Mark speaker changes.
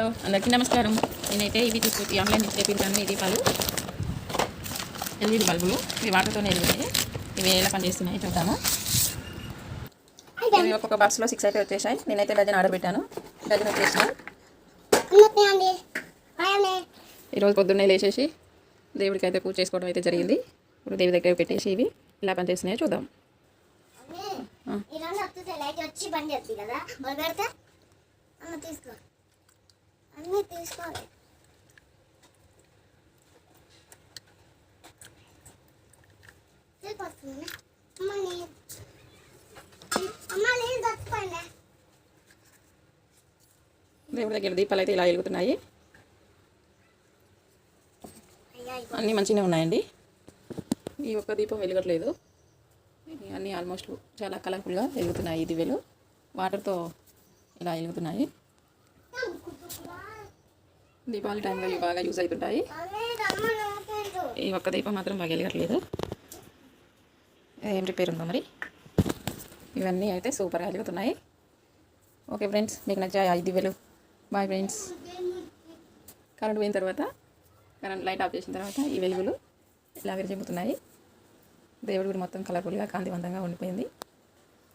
Speaker 1: Hello, అందరికీ నమస్కారం. నేనైతే ఇవి తీసుకొచ్చి ఆన్లైన్ నుంచి తెప్పించాను ఈ దీపాలు ఎల్ఈడి బల్బులు ఇవి వాటర్తోనే వెలుగుతాయి ఇవి ఎలా పనిచేస్తున్నాయి చూద్దాము. ఇవి ఒక్కొక్క బాక్స్లో సిక్స్ అయితే వచ్చేసాయి. నేనైతే డజన్ ఆర్డర్ పెట్టాను. డజన్ వచ్చేసిన. ఈరోజు పొద్దున్నే లేచేసి దేవుడికి అయితే పూజ చేసుకోవడం అయితే జరిగింది. ఇప్పుడు దేవి దగ్గర పెట్టేసి ఇవి ఎలా పనిచేస్తున్నాయో చూద్దాం.
Speaker 2: తీసుకో. అన్నీ తీసుకోవాలి తీసుకొస్తుంది అమ్మ నేను అమ్మ నేను
Speaker 1: దేవుడి దగ్గర దీపాలు అయితే ఇలా వెలుగుతున్నాయి. అన్నీ మంచిగానే ఉన్నాయండి. ఈ ఒక్క దీపం వెలగట్లేదు. అన్నీ ఆల్మోస్ట్ చాలా కలర్ఫుల్గా వెలుగుతున్నాయి ఈ దివ్యలు. వాటర్తో ఇలా వెలుగుతున్నాయి. దీపావళి టైంలో ఇవి బాగా యూజ్ అవుతుంటాయి ఈ ఒక్క దీపం మాత్రం బాగా వెలగట్లేదు. ఏం రిపేర్ ఉందో మరి? ఇవన్నీ అయితే సూపర్గా వెలుగుతున్నాయి. ఓకే ఫ్రెండ్స్ మీకు నచ్చాయి ఐదు వేలు బాయ్ ఫ్రెండ్స్ కరెంట్ పోయిన తర్వాత కరెంట్ లైట్ ఆఫ్ చేసిన తర్వాత ఈ వెలుగులు ఇలా విరిచిపోతున్నాయి దేవుడు గుడి మొత్తం కలర్ఫుల్గా కాంతివంతంగా ఉండిపోయింది.